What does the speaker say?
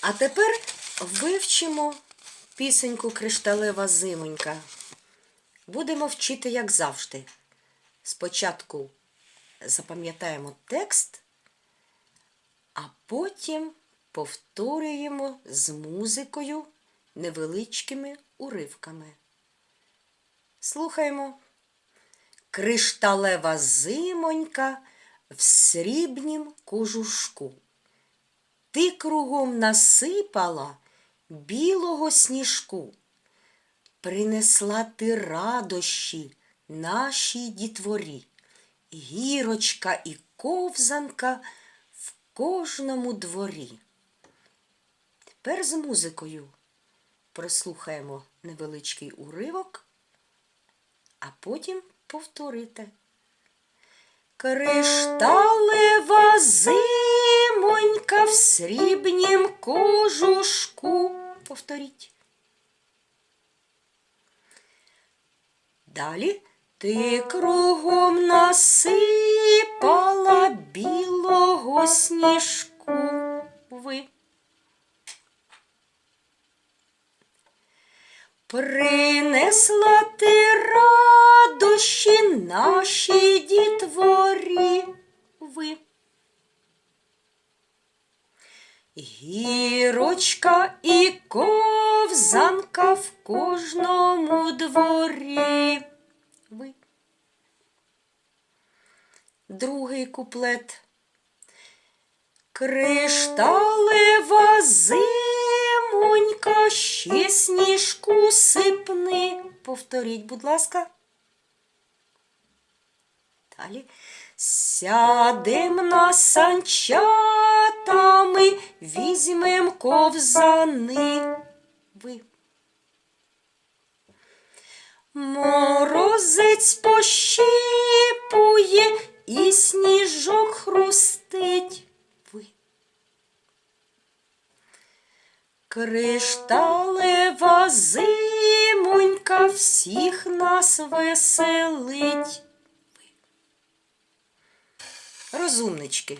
А тепер вивчимо пісеньку Кришталева зимонька. Будемо вчити, як завжди. Спочатку запам'ятаємо текст, а потім повторюємо з музикою невеличкими уривками. Слухаємо. Кришталева зимонька в срібнім кожушку. Ти кругом насипала білого сніжку. Принесла ти радощі нашій дітворі, гірочка і ковзанка в кожному дворі. Тепер з музикою прослухаємо невеличкий уривок, а потім повторите. Кришталева зимонька в срібнім кожушку. Повторіть. Далі ти кругом насипала білого сніжку. Ви. Принесла ти радощі нашій дітворі. Ви. Гірочка і ковзанка в кожному дворі. Ви. Другий куплет. Кришталева зимонька, ще сніжку сипни. Повторіть, будь ласка. Далі. Сядем на санчатами, візьмем ковзани. Ви. Морозець пощипує і сніжок хрустить. Ви. Кришталева зимонька всіх нас веселить. Розумнички.